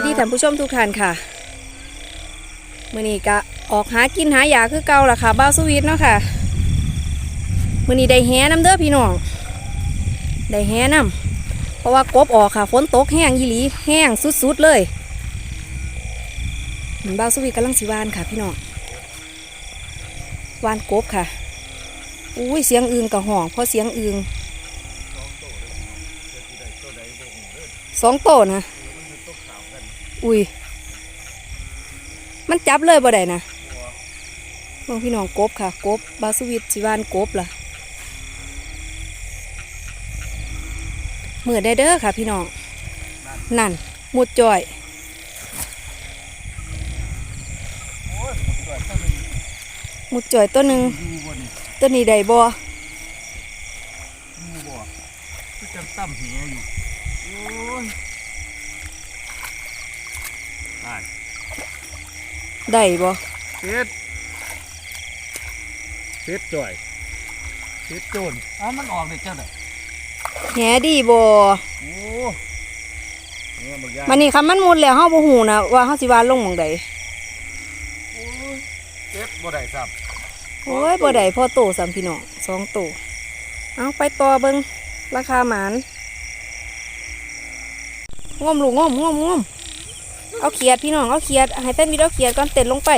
วัสดีท่านผู้ชมทุกท่านค่ะมื่อนี้ก็ออกหากินหายาคือเก่าล่ะค่ะบ้าสวีทเนาะค่ะมื่อนี้ได้แหน้ำเด้อพี่น้องได้แหน้ำเพราะว่ากบออกค่ะฝนตกแห้งยีหลีแห้งสุดๆเลยบ้าสวีทกำลังสิวานค่ะพี่น้องวานกบค่ะอุ้ยเสียงอึงกับห่องเพราะเสียงอึงสองโตนะ อุ้ย มันจับเลยบ่ได้นะเบิ่งพี่น้องกบค่ะ กบบาสวิตสิวานกบล่ะเหมือได้เด้อค่ะ พี่น้อง นั่นมุดจ่อยมุดจ่อยตัวหนึ่งดูบ่นี่ตัวนี้ได้บ่ดูบ่ที่จังตั้มเหียอยู่ โอ้ยตาย ได้บ่เฮ็ดเฮ็ดจ่อยเฮ็ดโจรอ้าวมันออกได้จังได๋แหดีบ่โอ้เนี่ยบักยามันนี่คำมันมุดแล้วเฮาบ่ฮู้นะว่าเฮาสิวานลงหม่องใดโอ้ยเฮ็ดบ่ได้ซ้ำโอ้ยบ่ได้พ่อโตสามพี่น้องสองโตเอาไปต่อเบิงราคาหมานงอมลูกงอมงอมงอม เอาเขียดพี่น้องเอาเขียดให้เต้นวิดีโอาเขียดก่อนเต้นลงไป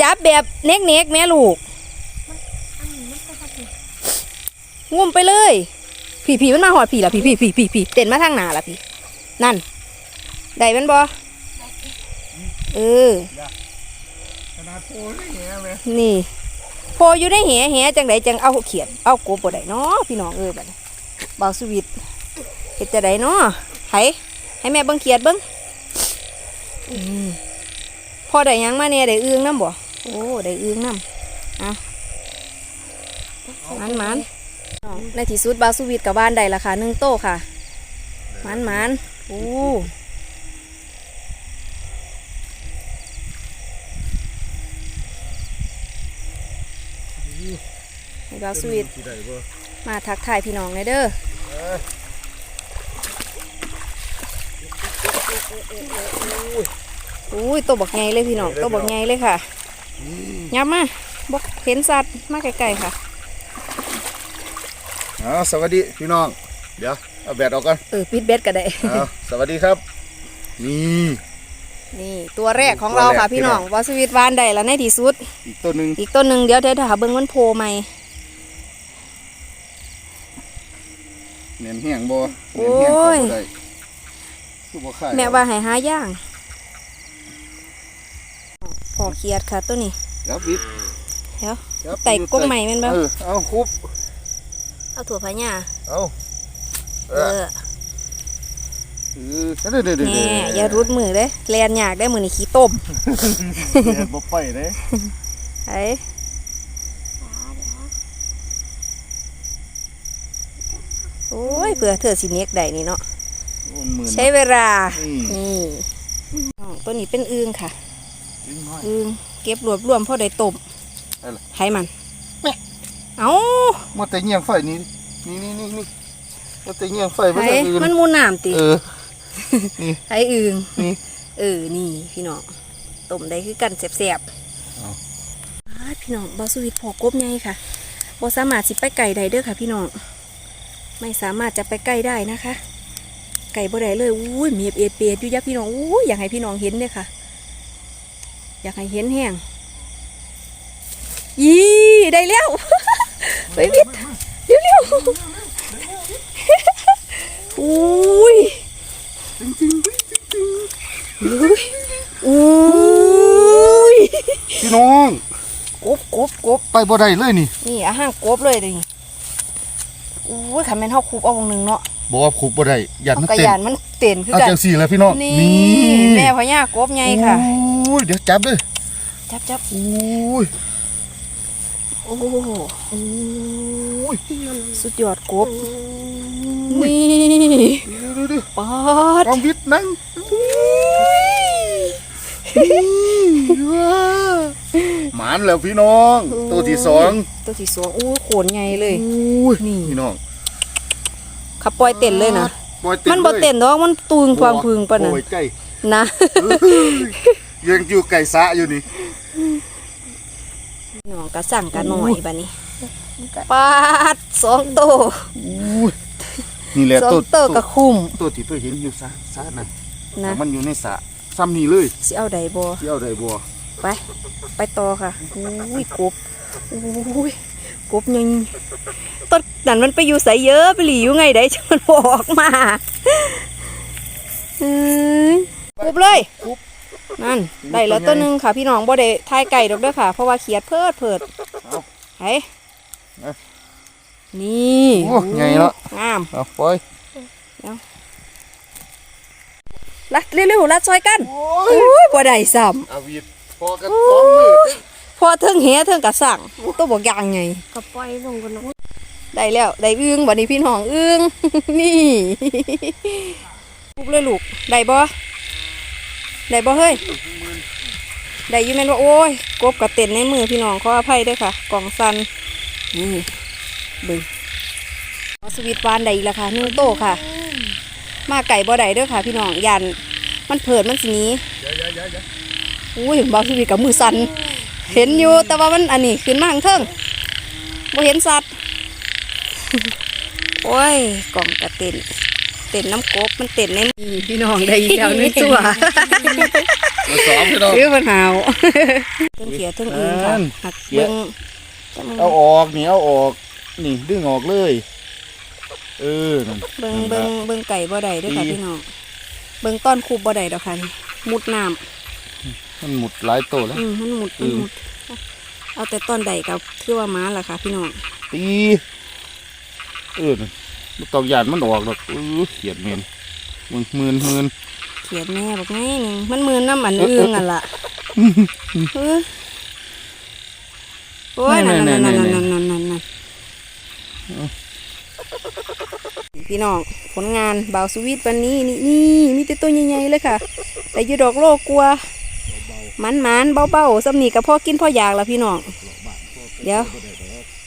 จับแบบเน็กเน็กแม่ลูกงุ่มไปเลย ผีผีมันมาหอดผีละผีผีผีผีผีเต้นมาทางหนาละพี่นั่นได้แมันบ่เออนาดโพนี่เหียแม่นี่โพอยู่ในแหแหจังไดจังเอาเขียดเอาโกบบได้เนาะพี่น้องเอ้ยบัดเบาสวิตเฮ็ดจะไดเนาะไผให้แม่เบิ่งเขียดเบิ่ง พอได้หยังมาเนี่ยได้อึ้งน้ำบ่ โอ้ได้อึ้งน้ำเอามันมันในที่สุดบาสวิตกับบ้านได้ราคาหนึ่งโตค่ะ มันมันโอ้ให้บาสวิตสิได้บ่มาทักทายพี่น้องเลยเด้อ อุ้ยตัวบักใหญ่เลยพี่น้องตัวบักใหญ่เลยค่ะยับมาบอกเห็นสัตว์มาไกลๆค่ะอ๋อสวัสดีพี่น้อง เดี๋ยวเอาแบตออกก่อนเออปิดเบ็ดก็ได้เอสวัสดีครับ นี่นี่ตัวแรกของเราค่ะพี่น้องวาสวิตวานได้แล้วในที่สุด อีกตัวหนึ่งอีกต้นหนึ่งเดี๋ยวเดี๋ยวถ้าเบิ้งมันโผล่ใหม่เนียนแห้งบ่โอ้เนีย คือบ่ค่ายแม่ว่าให้หาย่างพอเขียดค่ะตัวนี้ครับวิทเดี๋ยวครับไต่กงใหม่แม่นบ่เออเอาคุบเอาถั่วพะญ่าเอาเอเอออเออเด้อเด้อเด้อแน่อย่ารุดมือเด้แลนอยากได้มือนี่ขี้ต้มเด้อบ่ไปเด้ไอ้โอ้ยเผื่อเธอสิเน็กได้นี่เนาะโอ้หมื่น ใช้เวลาอืมนี่อ๋อตัวนี้เป็นอึงค่ะจริงน้อยอึงเก็บรวบรวมพอได้ต้มได้ล่ะให้มัน เอามาแต่เงียงไฟนี่นี่นี่นี่นี่มาแต่เงียงไฟบ่ให้ได้อื่นมันมูน้ำติเออให้อึงนี่เออ นี่พี่น้องต้มได้คือกันแซ่บเอาๆอ้ายพี่น้องบาสวิตพอกบไงค่ะบ่สามารถสิไปไก่ได้เด้อค่ะ พี่น้อง ไม่สามารถจะไปใกล้ได้นะคะ ไก่บ่ได้เลยอุ้ยเมียบเอ็ดเปียดอยู่ยักพี่น้องอุ้ยอยากให้พี่น้องเห็นเลยค่ะ อยากให้เห็นแห้งยี่ได้แล้วไปวิทย์เร็วๆอุ้ยอุ้ยอุ้ยพี่น้องกบกบกบไปบ่ได้เลยนี่ นี่อาหารกบเลยนี่อุ้ยขันแม่นเฮาคูบเอาวงหนึ่งเนาะ บอกว่าคุบบ่ได้ยันเอามันกระเต้นยานมันเต้นคือเอากันจังสี่แล้วพี่น้องนี่แม่พญากบไงค่ะโอ้ยเดี๋ยวจับเด้วยจับจับโอ้ยโอ้โหโอ้ยสุดยอดกบนี่เดี๋ยวเดี๋ยวเดี๋ยวปอด ความวิทย์นั่งหมานแล้วพี่น้อง ตัวที่สองตัวที่สองอู้โขนใหญ่เลย โอ้ยนี่ พี่น้อง ขับปล่อยเต้นเลยนะปล่อยมันบ่เต้นดอกมันตูงความพึงปะน่ะโอ้ยใจนะยังอยู่ไก่สะอยู่นี่น้องก็สั่งกันหน่อยบัดนี้ปาดสองโตอู้ยนี่แหละสองตัวโตก็คุ้มตัวที่เพื่อเห็นอยู่สะสะนั่นนะมันอยู่ในสระซ้ำนี่เลยสิเอาใดบ่ที่เอาได้บัวไป ไปต่อค่ะอุ้ยกบอุ้ย กบยังต้นนั่นมันไปอยู่ใสเยอะไปหลีอยู่ไงได้จังมันบออกมาเอ้ยกบเลยนั่นได้แล้วตัวหนึงค่ะพี่น้องบ่ได้ทายไก่ดอกเด้อค่ะ เพราะว่าเขียดเพิดเพิดเอาไห้นี่โอ้ใหญ่เนาะงามเอาปล่อยลัดเร็วๆลัดซอยกันโอ้อุ้ยบ่ได้ซ้อาวีดพอกันสองมือเต็มำพ อเทิงแหเทิงกะสั่งตัวบอกยางไงก็ปล่อยลงกันเนาะได้แล้วได้อึ้งบัดนี้พี่น้องอึ้งนี่ลูกเลยลูกได้บ่ได้บ่เฮ้ยได้อยู่แม่นว่าโอ้ยกบกระเต็นในมือพี่น้องขออภัยด้วยค่ะ กล่องสันนี่เบึงเอาสวิตวานได้อีกแล้วค่ะหนึ่งโตค่ะ มาไก่บ่ได้เด้อค่ะ พี่น้องยันมันเผิดมันสิหนี้อุ้ยบางสวิตกับมือสัน เห็นอยู่แต่ว่ามันอันนี้ขึ้นมาข้างเทิงบ่เห็นสัตว์ โอ้ยกล่องกระเต็นเต็นน้ำกบมันเต็นในมือพี่น้องได้อีกแล้วนึงตัวมาสองพี่น้องซื้อปัญหาวเทั้งเขียเทั้งอื่นค่ะอันหักเขียเบิ้งเอาออกนี่เอาออกนี่ดึงออกเลย เออนั่นเบิ้งเบิ้งเบิ้งไก่บ่ได้เด้วยค่ะพี่น้องเบิ้งต้อนคูบบ่ได้ดอกค่ะนี่มุดน้ มันหมุดหลายตัวแล้วำอืมมันมุดอืมันมมุด เอาแต่ต้นใดกับคือว่าม้าล่ะค่ะ พี่น้องตีเออนั่นบ่ต้องยานมันออกหรอกเออเขียดเมนมึนมืนมืนเขียดแม่บอกไงหนึงมันมือน้ำอันอื่นอะล่ะเออโอ้ยนั่นนั่นนั่นนั่นนั่นนั่นนั่นพี่น้องผลงานบ่าวสวีทวันนี้นี่นี่มีแต่ตัวใหญ่ๆเลยค่ะ แต่อยูดอกโลกกลัว มันมันๆเบาสำนีกับพ่อกินพ่ออยากและพี่น้องเดี๋ยว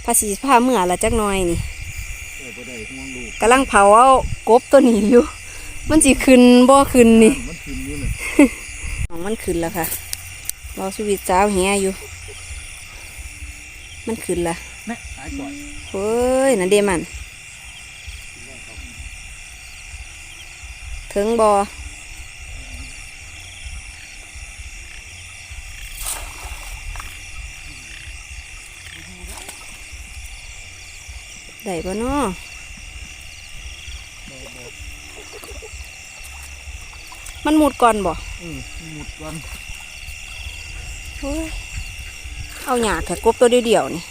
ภาษีผ้าเมื่อละจักหน่อยนี่กำลังเผาเอากบตัวนี้อยู่ มันสิขึ้นบ่ขึ้นนี่มันขึ้นแล้วค่ะเราสวิตสาวเหียอยู่ มันขึ้นละแม่หายก่อนเฮ้ยนั่นเดมันถึงบ่ ได้ปะเนาะมันหมุดก่อนบ่อืมหมุดก่อนเฮ้ยเอาหยาแค่กบตัวเดียวๆนี่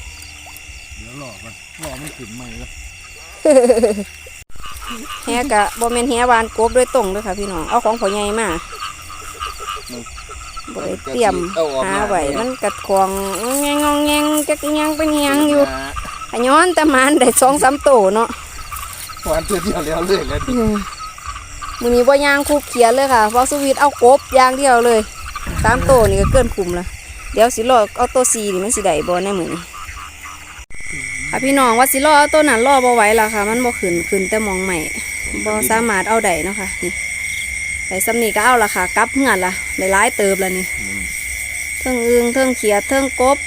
เดี๋ยวรอก่อนรอมันขึ้นใหม่แล้วแฮกะบ่แม่นแฮวานกบด้วยตรงเด้วยค่ะพี่น้อง เอาของพ่อใหญ่มาบ่ได้เตรียมหาไว้มันกัดของงองแงงงองแงงจักอิหยังเป็นอิหยังอยู่ ขย้อนแต่มันได้สองสามโตเนาะหวานเพื่อเดียวแล้วเลยแล้วอืมมื้อนี้บ่ย่างคูเขียนเลยค่ะเพราะสวีทเอากบอย่างเดียวเลยสามโตนี่ก็เกินคุมละเดี๋ยวสิรอเอาตัว4นี่มันสิได้บ่ในมื้อนี้ค่ะพี่น้องว่าสิรอเอาตัวนั้นรอบ่ไหวและค่ะ มันบ่ขึ้นขึ้นแต่มองใหม่บ่สามารถเอาได้เนาะค่ะนี่ได้สำนีก็เอาละค่ะ กลับเหือนละได้หลายเติบแล้วนี่เทิงอึงเทิงเขียดเทิงกบ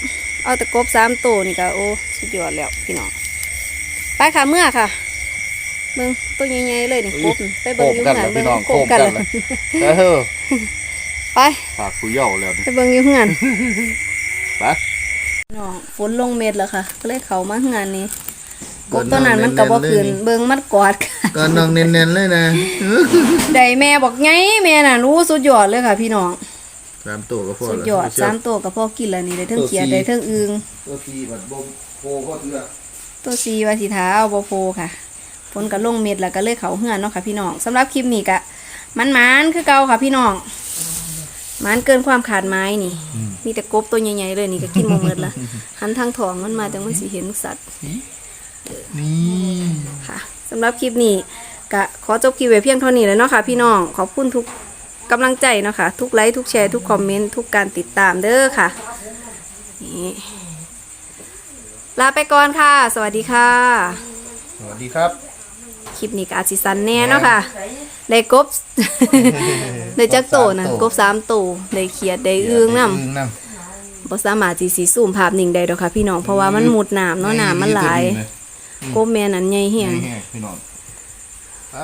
เอาแต่กบสามตัวนี่ก็โอ้สุดยอดแล้วพี่น้องไปค่ะเมื่อค่ะเบิ่งตัวใหญ่ๆเลยนี่กบนี่ไปโคเบิ่งมอยู่กันเหือนแล้วเบิ่พี่งน้องโคโคบมกักันนเลยแล้วเออไปฝากคุยเหย่าแล้วนี่ไปเบิ่งอยู่เหือนไปน้องฝนลงเม็ดแล้วค่ะ ก็เลยเข้ามาเหือนนี่กบตัวนั้นมันก็บ่ขึ้นเบิ่งมันกอดค่ะก็น้องเน้นๆเลยนะ ได้แม่บอกไงแม่น่ะรู้สุดยอดเลยค่ะ พี่น้อง สามตัวก็พอสุดยอดสามตัวกับพ่อกินแล้วนี่ได้เทั้งเขียดได้เทั้งอึงตัวทีบัดบงโพก็เถื่อตัวซีวาสิทาเอาบโพค่ะฝนก็ลงเม็ดแล้วก็เลยเขาเหือนเนาะค่ะพี่น้องสำหรับคลิปนี้ก็มันมันๆคือเก่าค่ะพี่น้องมันเกินความขาดไม้นี่ มีแต่กบตัวใหญ่ๆเลยนี่ก็กินหมดหมดละหันทางทองมันมาจังมันสิเห็นสัตว์นี่ค่ะสำหรับคลิปนี้ก็ขอจบคลิปไว้เพียงเท่านี้แล้วเนาะค่ะพี่น้องขอบคุณทุก กำลังใจเนาะค่ะ ทุกไลค์ทุกแชร์ทุกคอมเมนต์ทุกการติดตามเด้อค่ะนี่ลาไปก่อนค่ะ สวัสดีค่ะ สวัสดีครับ คลิปนี้ก็อาจสิสันแน่เนาะค่ะ ได้กบ ได้จักโตนะกบสามโตได้เขียดได้อึ้งนำอึ้งน้บ่สามารถสิสิซูมภาพนิ่งได้ดอกค่ะ พี่น้องเพราะว่ามันมุดน้ำำเนาะน้ำมันหลายกบแม่นั้นใหญ่แฮงแห้งๆพี่น้องไป